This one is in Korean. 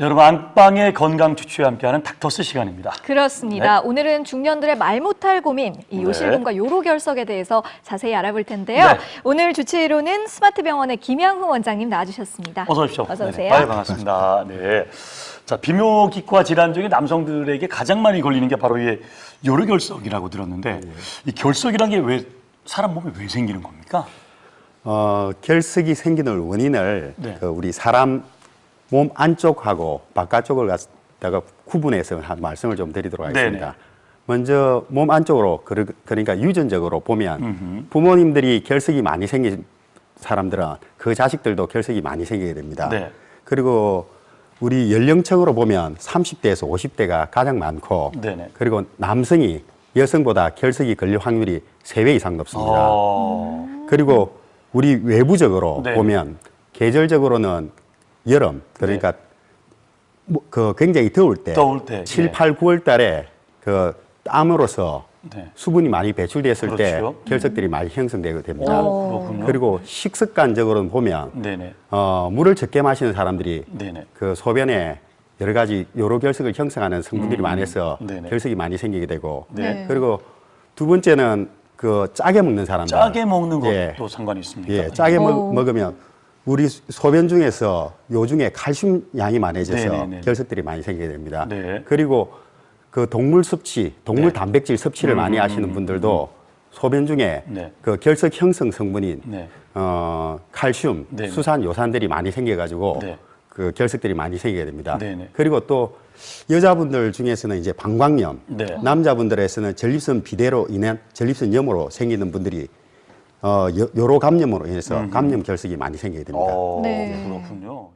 여러분 안방의 건강 추추와 함께하는 닥터스 시간입니다. 그렇습니다. 오늘은 중년들의 말 못할 고민, 이 네. 요실금과 요로결석에 대해서 자세히 알아볼 텐데요. 네. 오늘 주치의로는 스마트병원의 김양훈 원장님 나와주셨습니다. 어서 오십시오. 어서 네네. 오세요. 아유, 반갑습니다. 네. 자, 비묘기과 질환 중에 남성들에게 가장 많이 걸리는 게 바로 이 요로결석이라고 들었는데 이 결석이란 게 왜 사람 몸에 왜 생기는 겁니까? 어, 결석이 생기는 원인을 네. 그 우리 사람 몸 안쪽하고 바깥쪽을 갖다가 구분해서 한 말씀을 좀 드리도록 하겠습니다. 네네. 먼저 몸 안쪽으로 그러, 그러니까 유전적으로 보면 부모님들이 결석이 많이 생긴 사람들은 그 자식들도 결석이 많이 생기게 됩니다. 네. 그리고 우리 연령층으로 보면 30대에서 50대가 가장 많고 네네. 그리고 남성이 여성보다 결석이 걸릴 확률이 세 배 이상 높습니다. 어, 그리고 우리 외부적으로 네. 보면 계절적으로는 여름 그러니까 뭐, 그 굉장히 더울 때, 더울 때, 7, 예. 8, 9월 달에 그 땀으로서 네. 수분이 많이 배출됐을 때 그렇죠. 결석들이 많이 형성되게 됩니다. 오. 그리고 식습관적으로는 보면 네네. 어, 물을 적게 마시는 사람들이 네네. 그 소변에 여러 가지 요로 결석을 형성하는 성분들이 많아서 음. 네네. 결석이 많이 생기게 되고 네. 그리고 두 번째는 그 짜게 먹는 사람들 짜게 먹는 것도 예. 상관이 있습니까? 예, 짜게 오. 먹, 먹으면 우리 소변 중에서 요중에 칼슘 양이 많아져서 네네네. 결석들이 많이 생기게 됩니다. 네. 그리고 그 동물 섭취, 동물 네. 단백질 섭취를 많이 하시는 분들도 소변 중에 네. 그 결석 형성 성분인 네. 어, 칼슘. 수산, 요산들이 많이 생겨가지고 네. 그 결석들이 많이 생기게 됩니다. 그리고 또 여자분들 중에서는 이제 방광염, 네. 남자분들에서는 전립선 비대로 인한 전립선 염으로 생기는 분들이 어, 여- 요로 감염으로 인해서 감염 결석이 많이 생기게 됩니다. 어, 네. 그렇군요.